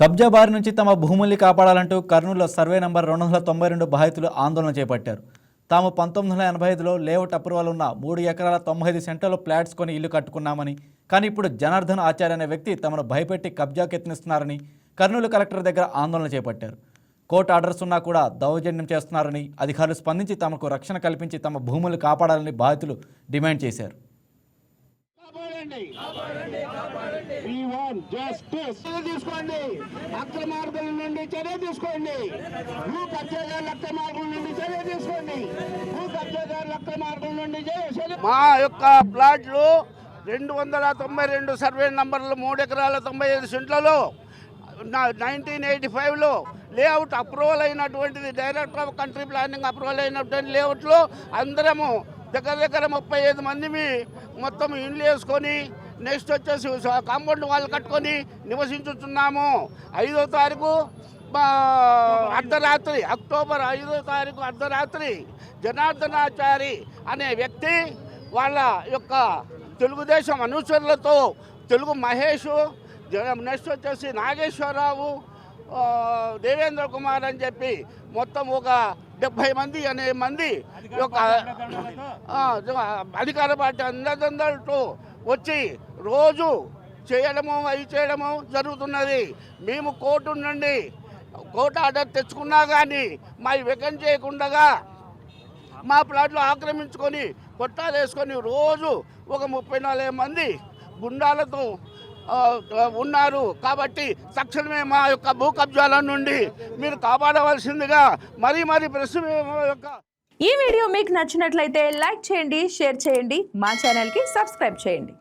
కబ్జా బారి నుంచి తమ భూముల్ని కాపాడాలంటూ కర్నూలులో సర్వే నంబర్ రెండు వందల తొంభై రెండు బాధితులు ఆందోళన చేపట్టారు. తాము పంతొమ్మిది వందల ఎనభై ఐదులో లేఅవుట్ అప్రూవల్ ఉన్న మూడు ఎకరాల తొంభై ఐదు సెంటర్లో ఫ్లాట్స్ కొని ఇల్లు కట్టుకున్నామని కానీ ఇప్పుడు జనార్దన్ ఆచార్య అనే వ్యక్తి తమను భయపెట్టి కబ్జాకు యత్నిస్తున్నారని కర్నూలు కలెక్టర్ దగ్గర ఆందోళన చేపట్టారు. కోర్టు ఆర్డర్స్ ఉన్నా కూడా దౌర్జన్యం చేస్తున్నారని అధికారులు స్పందించి తమకు రక్షణ కల్పించి తమ భూములు కాపాడాలని బాధితులు డిమాండ్ చేశారు. కాపాడండి. We want చర్య తీసుకోండి. అక్రమార్గుల నుండి చర్య తీసుకోండి. భూ కబ్జాదారుల అక్రమార్గుల నుండి చర్య తీసుకోండి. భూ కబ్జాదారుల అక్రమార్గుల నుండి మా యొక్క ప్లాట్లు రెండు వందల తొంభై రెండు సర్వే నంబర్లు మూడు ఎకరాల తొంభై ఐదు సెంట్లలో నైన్టీన్ ఎయిటీ ఫైవ్లో layout approval అయినటువంటిది director of country planning approval అయినటువంటి లేఅవుట్లో అందరము దగ్గర దగ్గర ముప్పై ఐదు మంది మొత్తం ఇండ్లు వేసుకొని నెక్స్ట్ వచ్చేసి కాంపౌండ్ వాళ్ళు కట్టుకొని నివసించుతున్నాము ఐదో తారీఖు అర్ధరాత్రి అక్టోబర్ ఐదో తారీఖు అర్ధరాత్రి జనార్దనాచారి అనే వ్యక్తి వాళ్ళ యొక్క తెలుగుదేశం అనుచరులతో తెలుగు మహేష్ నెక్స్ట్ వచ్చేసి నాగేశ్వరరావు దేవేంద్ర కుమార్ అని చెప్పి మొత్తం ఒక డెబ్భై మంది అనే మంది యొక్క అధికార పార్టీ అందరితో వచ్చి రోజు చేయడము అవి చేయడము జరుగుతున్నది. మేము కోర్టు నుండి కోర్టు ఆర్డర్ తెచ్చుకున్నా కానీ మా వెకన్ చేయకుండా మా ప్లాట్లు ఆక్రమించుకొని కొట్టాలు వేసుకొని రోజు ఒక ముప్పై నలభై మంది గుండాలతో ఉన్నారు. కాబట్టి తక్షణమే మా యొక్క భూ కబ్జాల నుండి మీరు కాపాడవలసిందిగా మరీ మరీ ప్రశ్న యొక్క ఈ వీడియో మీకు నచ్చినట్లయితే లైక్ చేయండి షేర్ చేయండి మా ఛానల్కి సబ్స్క్రైబ్ చేయండి.